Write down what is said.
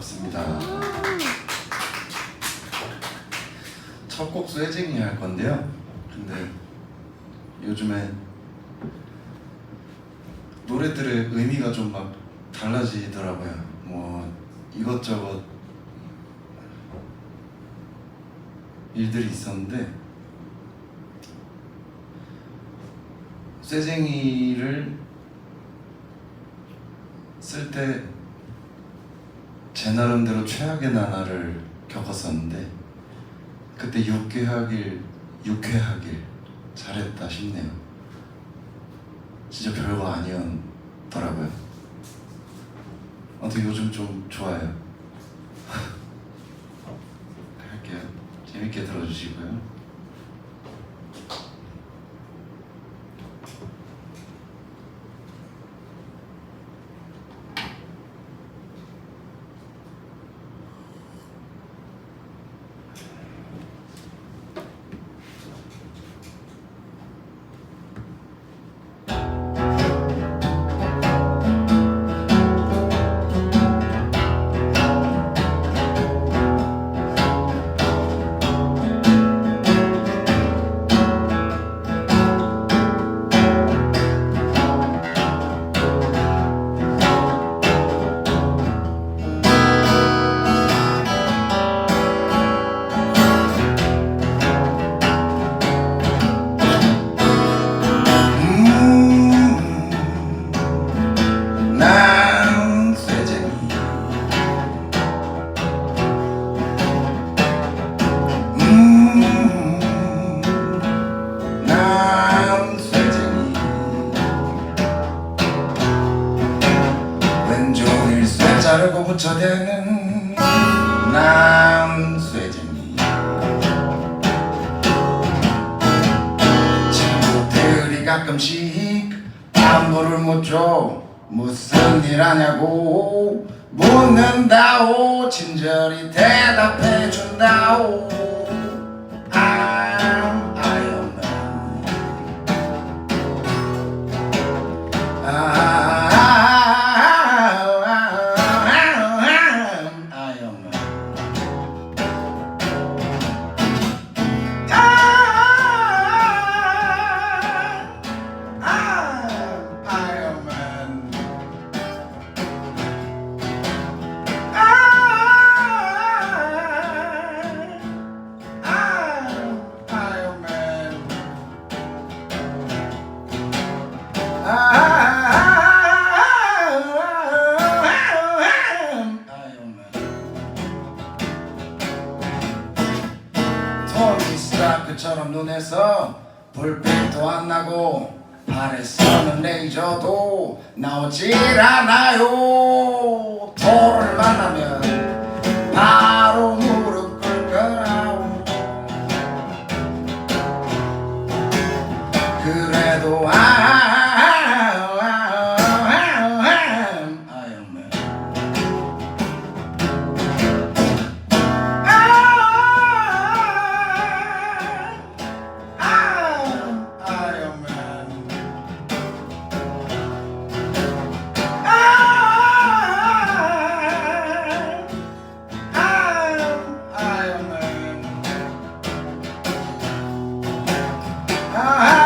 반갑습니다. 첫곡 쇠쟁이 할 건데요. 근데 요즘에 노래들의 의미가 좀 막 달라지더라고요. 뭐 이것저것 일들이 있었는데 쇠쟁이를 쓸때 제 나름대로 최악의 나날을 겪었었는데 그때 육회하길 육회하길 잘했다 싶네요. 진짜 별거 아니었더라고요. 어떻게 요즘 좀 좋아요. 할게요. 재밌게 들어주시고요. 자르고 붙여대는 난 쇠쟁이 친구들이 가끔씩 안부를 묻죠. 무슨 일 하냐고 묻는다오. 친절히 대답해 준다오 스타크처럼 눈에서 불빛도 안 나고 발에서는 레이저도 나오질 않아요 Ah, ah.